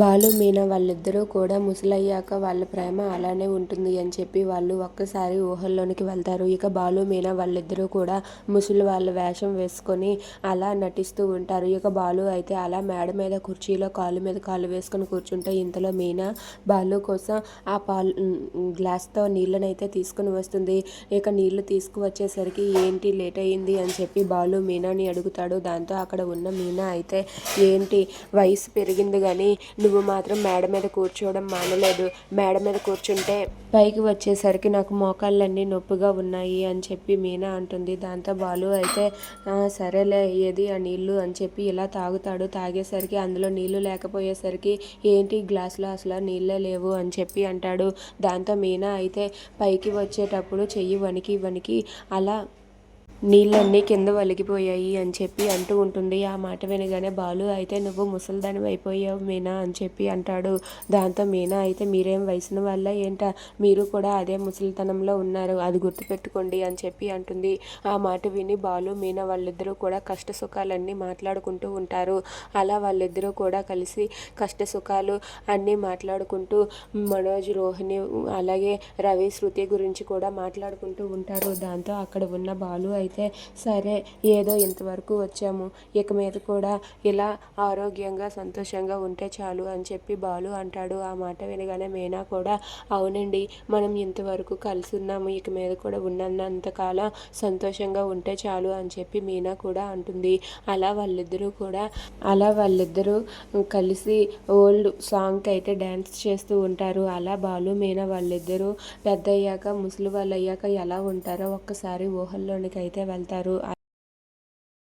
బాలు మీనా వాళ్ళిద్దరూ కూడా ముసలయ్యాక వాళ్ళ ప్రేమ అలానే ఉంటుంది అని చెప్పి వాళ్ళు ఒక్కసారి ఊహల్లోనికి వెళ్తారు. ఇక బాలు మీనా వాళ్ళిద్దరూ కూడా ముసలి వాళ్ళ వేషం వేసుకొని అలా నటిస్తూ ఉంటారు. ఇక బాలు అయితే అలా మేడ మీద కుర్చీలో కాలు మీద కాలు వేసుకొని కూర్చుంటే ఇంతలో మీనా బాలు కోసం ఆ పాలు గ్లాస్తో నీళ్ళనైతే తీసుకుని వస్తుంది. ఇక నీళ్ళు తీసుకువచ్చేసరికి ఏంటి లేట్ అయ్యింది అని చెప్పి బాలు మీనాని అడుగుతాడు. దాంతో అక్కడ ఉన్న మీనా అయితే ఏంటి వయసు పెరిగింది కానీ నువ్వు మాత్రం మేడ మీద కూర్చోవడం మానలేదు. మేడ మీద కూర్చుంటే పైకి వచ్చేసరికి నాకు మోకాళ్ళన్నీ నొప్పిగా ఉన్నాయి అని చెప్పి మీనా అంటుంది. దాంతో బాలు అయితే సరేలే ఏది ఆ నీళ్ళు? అని చెప్పి ఇలా తాగుతాడు. తాగేసరికి అందులో నీళ్ళు లేకపోయేసరికి ఏంటి గ్లాసులో అసలు నీళ్ళే లేవు? అని చెప్పి అంటాడు. దాంతో మీనా అయితే పైకి వచ్చేటప్పుడు చెయ్యి వణికి వణికి అలా నీళ్ళన్నీ కింద వలిగిపోయాయి అని చెప్పి అంటూ ఉంటుంది. ఆ మాట వినగానే బాలు అయితే నువ్వు ముసలిదాని అయిపోయావు మీనా అని చెప్పి అంటాడు. దాంతో మీనా అయితే మీరేం వయసున వల్ల ఏంటా? మీరు కూడా అదే ముసలితనంలో ఉన్నారు. అది గుర్తుపెట్టుకోండి అని చెప్పి అంటుంది. ఆ మాట విని బాలు మీనా వాళ్ళిద్దరూ కూడా కష్ట సుఖాలన్నీ మాట్లాడుకుంటూ ఉంటారు. అలా వాళ్ళిద్దరూ కూడా కలిసి కష్ట సుఖాలు అన్నీ మాట్లాడుకుంటూ మనోజ్ రోహిణి అలాగే రవి శృతి గురించి కూడా మాట్లాడుకుంటూ ఉంటారు. దాంతో అక్కడ ఉన్న బాలు అయితే అయితే సరే ఏదో ఇంతవరకు వచ్చాము. ఇక మీద కూడా ఇలా ఆరోగ్యంగా సంతోషంగా ఉంటే చాలు అని చెప్పి బాలు అంటాడు. ఆ మాట వినగానే మీనా కూడా అవునండి మనం ఇంతవరకు కలిసి ఉన్నాము. ఇక మీద కూడా ఉన్నంతకాలం సంతోషంగా ఉంటే చాలు అని చెప్పి మీనా కూడా అంటుంది. అలా వాళ్ళిద్దరూ కూడా అలా వాళ్ళిద్దరూ కలిసి ఓల్డ్ సాంగ్కి అయితే డ్యాన్స్ చేస్తూ ఉంటారు. అలా బాలు మీనా వాళ్ళిద్దరూ పెద్ద అయ్యాక ముసలి వాళ్ళు అయ్యాక ఎలా ఉంటారో ఒక్కసారి ఊహల్లోనికి అయితే వెళ్తారు.